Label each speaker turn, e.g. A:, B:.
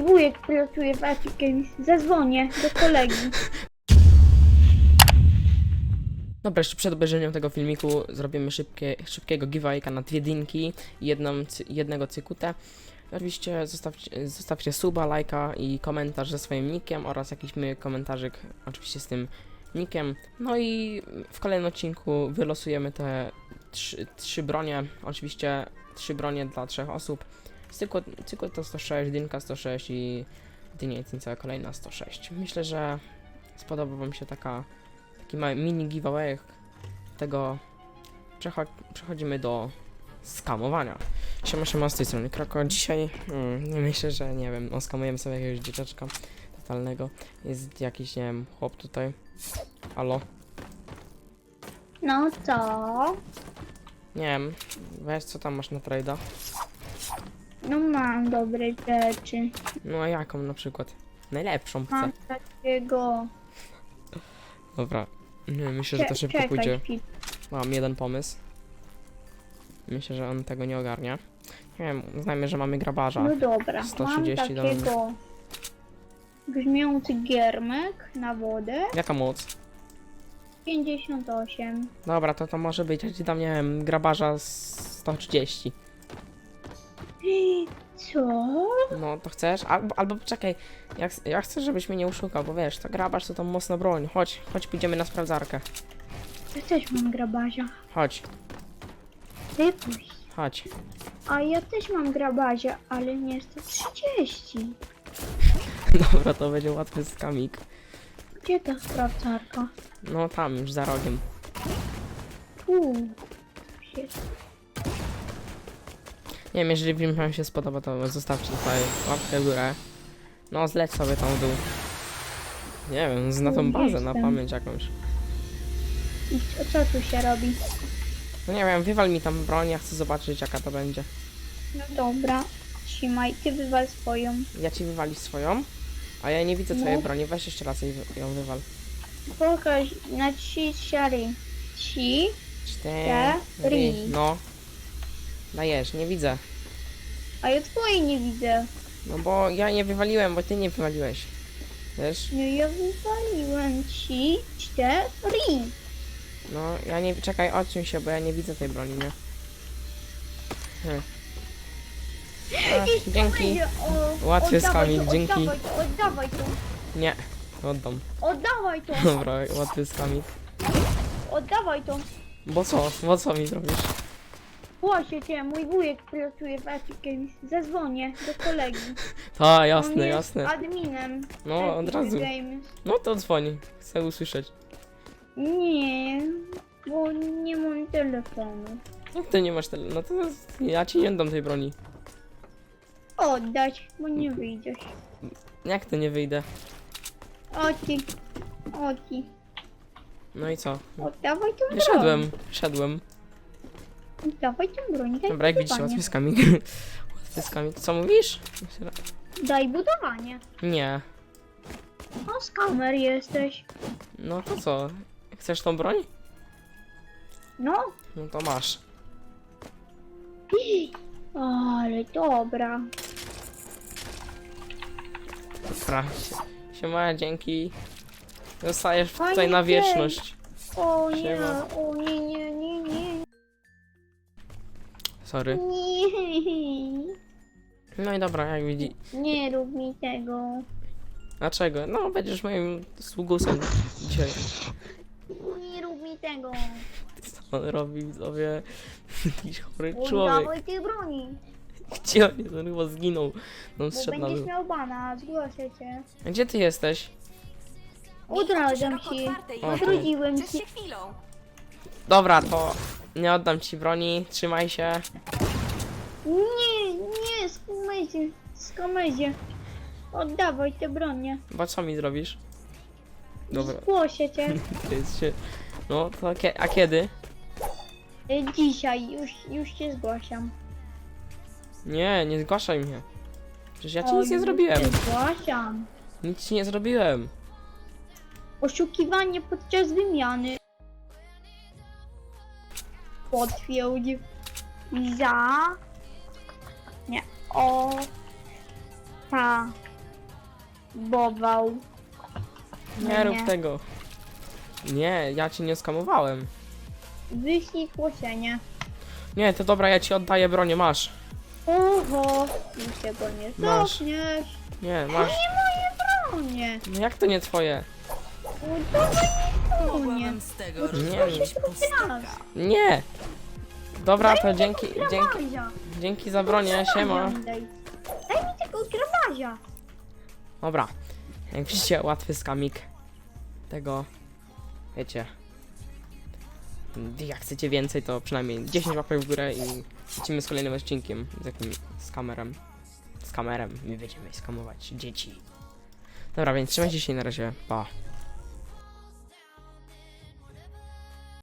A: mój wujek pracuje w Games. Zadzwonię do kolegi.
B: Dobra, jeszcze przed obejrzeniem tego filmiku zrobimy szybkie, szybkiego giveawayka na dwie dinki i jedną, jednego cykutę. Oczywiście zostawcie, zostawcie suba, lajka i komentarz ze swoim nickiem oraz jakiś my komentarzyk oczywiście z tym nickiem. No i w kolejnym odcinku wylosujemy te trzy, trzy bronie, oczywiście trzy bronie dla trzech osób. Cykut, cykut to 106, dynka 106 i dynia jedynca kolejna 106. Myślę, że spodoba wam się taka taki mały mini giveaway tego przecho- przechodzimy do skamowania. Siema, siema, z tej strony Kroko. Dzisiaj mm, myślę, że nie wiem, oskamujemy sobie jakiegoś dzieciaczka totalnego. Jest jakiś, nie wiem, chłop tutaj. Halo?
A: No co?
B: Nie wiem, weź co tam masz na trade'a?
A: No mam dobre rzeczy.
B: No a jaką na przykład? Najlepszą chcę.
A: Mam takiego...
B: Dobra. Nie, myślę, że to
A: Cze-
B: szybko
A: czekaj
B: pójdzie. Mam jeden pomysł. Myślę, że on tego nie ogarnia. Nie wiem, uznajmy, że mamy grabarza.
A: No dobra,
B: 130
A: mam takiego grzmiący giermek na wodę.
B: Jaka moc?
A: 58.
B: Dobra, to to może być. Ja ci dam, nie wiem, grabarza z 130.
A: Co?
B: No, to chcesz? Albo, albo czekaj, ja, ch- ja chcę, żebyś mnie nie oszukał, bo wiesz, to grabarz to tą mocną broń. Chodź, chodź, pójdziemy na sprawdzarkę.
A: Ja też mam grabazia.
B: Chodź,
A: Wypuść.
B: chodź.
A: A ja też mam grabazia, ale nie 130.
B: Dobra, to będzie łatwy skamik.
A: Gdzie ta sprawdzarka?
B: No tam, już za rogiem.
A: Tu. Się-
B: Nie wiem, jeżeli film wam się spodoba, to zostawcie tutaj łapkę w górę. No, zleć sobie tam w dół. Nie wiem, zna tą bazę na pamięć jakąś.
A: I co, co tu się robi?
B: No nie wiem, wywal mi tam broń, ja chcę zobaczyć jaka to będzie.
A: No dobra. Trzymaj, ty wywal swoją.
B: Ja ci wywalisz swoją, a ja nie widzę twojej
A: No.
B: broni, weź jeszcze raz jej ją wywal.
A: Pokaż na trzy siary. Trzy.
B: Cztery.
A: Cztery.
B: No. Dajesz, nie widzę.
A: A ja twojej nie widzę.
B: No bo ja nie wywaliłem, bo ty nie wywaliłeś. Wiesz?
A: No ja wywaliłem trzy, cztery.
B: No, ja nie... Czekaj, odsuń się, bo ja nie widzę tej broni, nie? Hmm. Ach, dzięki.
A: Będzie, o,
B: Łatwy
A: oddawaj
B: skamik,
A: to,
B: dzięki.
A: Oddawaj to, oddawaj to.
B: Nie, oddam.
A: Oddawaj to.
B: Dobra, łatwy skamik.
A: Oddawaj to.
B: Bo co? Bo co mi zrobisz?
A: Proszę cię, mój wujek pracuje w Epic Games. Zadzwonię do kolegi.
B: Ta,
A: On
B: jasne,
A: jest
B: jasne.
A: adminem.
B: No,
A: Epic
B: od razu.
A: Games.
B: No to dzwoni. Chcę usłyszeć.
A: Nie, bo nie mam telefonu.
B: Jak ty nie masz tyle? No to ja ci nie dam tej broni.
A: Oddać, bo nie wyjdziesz.
B: Jak to nie wyjdę?
A: Oci, oci.
B: No i co?
A: Oddawaj tę broń.
B: Wyszedłem, szedłem.
A: Oddawaj tę broń. Daj
B: Dobra, jak widzicie,
A: budowanie.
B: łatwy skamik. Co mówisz?
A: Daj budowanie.
B: Nie.
A: O, skamer jesteś.
B: No to co? Chcesz tą broń?
A: No.
B: No to masz.
A: Ale dobra.
B: Dobra. Sie- Siema, dzięki. Zostajesz tutaj na wieczność.
A: O nie,
B: Siema.
A: o nie, nie, nie.
B: Sorry.
A: Nie.
B: No i dobra, jak widzi.
A: Nie rób mi tego.
B: Dlaczego? No, będziesz moim sługusem dzisiaj.
A: Nie rób mi tego.
B: Co on robi, widzowie? Jakiś chory człowiek.
A: Oddawaj tej broni.
B: Gdzie on jest? On chyba zginął. No,
A: Bo
B: strzedł na
A: będziesz
B: dół.
A: miał bana, zgłoszę cię.
B: Gdzie ty jesteś?
A: Odradzam
C: Szeroko
A: ci.
B: O,
A: Odrodziłem ci.
C: się chwilą.
B: Dobra, to nie oddam ci broni, trzymaj się.
A: Nie, nie, skamezie, skamezie. Oddawaj te bronie.
B: Bo co mi zrobisz? Dobra,
A: Zgłoszę cię.
B: to jest się... No, to kie... a kiedy?
A: Y, Dzisiaj, już, już cię zgłaszam.
B: Nie, nie zgłaszaj mnie. Przecież ja ci
A: O,
B: nic nie
A: już
B: zrobiłem.
A: cię Zgłaszam.
B: Nic ci nie zrobiłem.
A: Oszukiwanie podczas wymiany. Potwierdź. Za. Nie. O. Ta. skamował.
B: Nie
A: No
B: rób
A: nie.
B: tego. Nie, ja cię nie skamowałem.
A: Wyślij zgłoszenie.
B: Nie, to dobra, ja ci oddaję bronię, masz.
A: Oho, mi się go nie
B: Masz.
A: cofniesz.
B: Nie, masz.
A: Nie,
B: No jak to nie twoje?
A: mi to nie.
C: Mogłabym z tego
B: Nie,
A: Raz.
C: pustaka.
B: Nie! Dobra, to dzięki, dzięki, dzięki za bronię, siema.
A: Daj mi Daj mi tego grabazia.
B: Dobra, jak widzicie, łatwy skamik tego, wiecie, jak chcecie więcej, to przynajmniej 10 łapek w górę i lecimy z kolejnym odcinkiem, z jakim, z kamerem, z kamerem, my będziemy skamować dzieci. Dobra, więc trzymajcie się i na razie, pa.